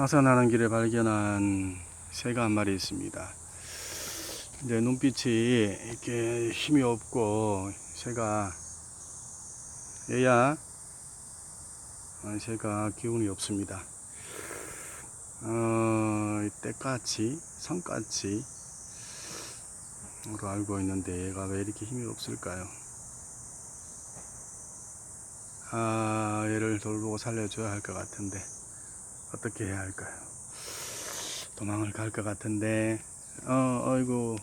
하산하는 길에 발견한 새가 한 마리 있습니다. 근데 눈빛이 이렇게 힘이 없고 새가 얘야 아, 새가 기운이 없습니다. 어, 때까치, 성까치 로 알고 있는데 얘가 왜 이렇게 힘이 없을까요? 아, 얘를 돌보고 살려줘야 할 것 같은데 어떻게 해야 할까요? 도망을 갈 것 같은데 어, 어이구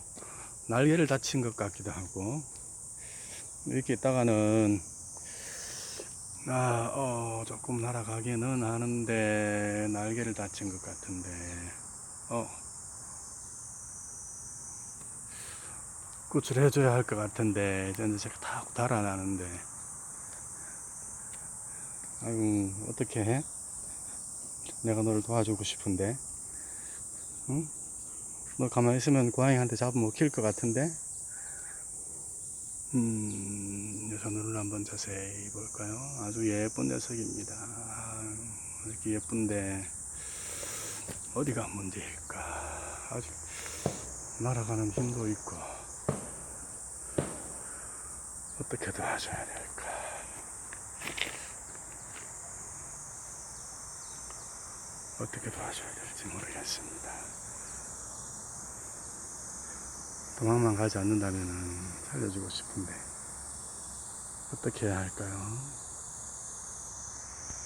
날개를 다친 것 같기도 하고 이렇게 있다가는 아, 어, 조금 날아가기는 하는데 날개를 다친 것 같은데 어 구출해 줘야 할 것 같은데 이제 제가 다 달아나는데 아이고 어떻게 해? 내가 너를 도와주고 싶은데 응? 너 가만히 있으면 고양이한테 잡으면 먹힐 것 같은데 음, 녀석 눈을 한번 자세히 볼까요? 아주 예쁜 녀석입니다 아, 이렇게 예쁜데 어디가 문제일까 아주 날아가는 힘도 있고 어떻게 도와줘야 될까? 어떻게 도와줘야 될지 모르겠습니다. 도망만 가지 않는다면 살려주고 싶은데 어떻게 해야 할까요?